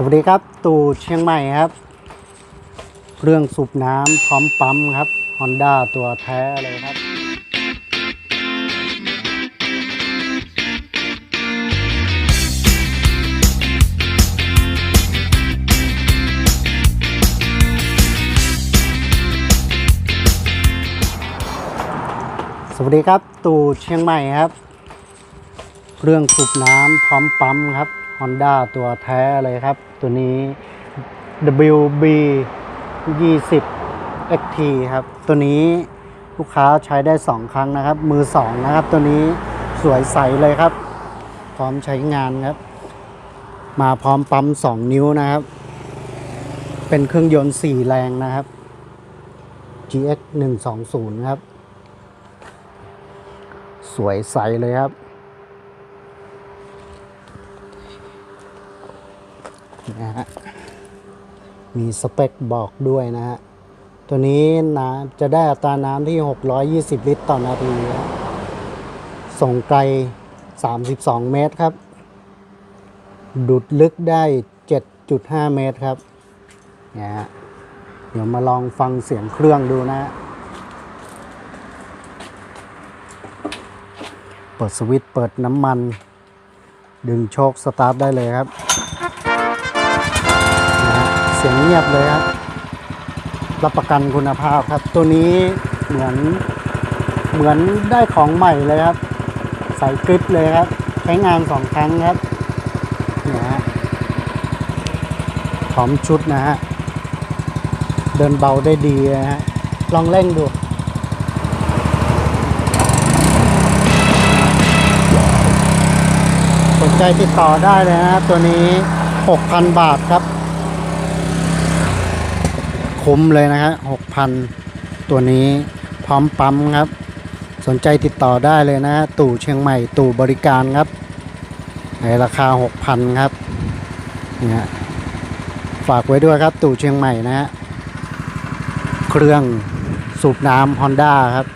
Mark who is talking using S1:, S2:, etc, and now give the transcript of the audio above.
S1: สวัสดีครับ ตู่เชียงใหม่ครับ เครื่องสูบน้ำพร้อมปั๊มครับ Honda ตัวแท้เลยครับ สวัสดีครับ ตู่เชียงใหม่ครับ เครื่องสูบน้ำพร้อมปั๊มครับ Honda ตัวแท้เลยครับ ตัวนี้ WB 20 XT ครับ ตัวนี้ลูกค้าใช้ได้ 2 ครั้งนะครับ มือ 2 นะครับ ตัวนี้สวยใสเลยครับ พร้อมใช้งานครับ มาพร้อมปั๊ม 2 นิ้วนะครับ เป็นเครื่องยนต์ 4 แรงนะครับ GX 120ครับ สวยใสเลยครับ นะฮะมีสเปคบอกด้วยนะฮะตัวนี้นะจะได้อัตราน้ำที่ 620 ลิตรต่อนาทีส่งไกล 32 เมตรครับดูดลึกได้ 7.5 เมตรครับเนี่ยฮะเดี๋ยวมาลองฟังเสียงเครื่องดูนะฮะเปิดสวิตช์เปิดน้ำมัน ดึงโชคสตาร์ทได้เลยครับ เสียงเงียบเลยครับ รับประกันคุณภาพครับ ตัวนี้เหมือนเหมือนได้ของใหม่เลยครับ ใส่กริปเลยครับ ใช้งานสองครั้งครับเนี่ยฮะพร้อมชุดนะฮะ เดินเบาได้ดีนะฮะ ลองเร่งดูสนใจติดต่อได้เลยนะตัวนี้ 6,000 บาทครับ คุ้มเลยนะฮะ6,000ตัวนี้พร้อมปั๊มครับ สนใจติดต่อได้เลยนะฮะตู่เชียงใหม่ตู่บริการครับ ในราคา6,000ครับนี่ฮะฝากไว้ด้วยครับตู่เชียงใหม่นะฮะเครื่องสูบน้ำฮอนด้าครับ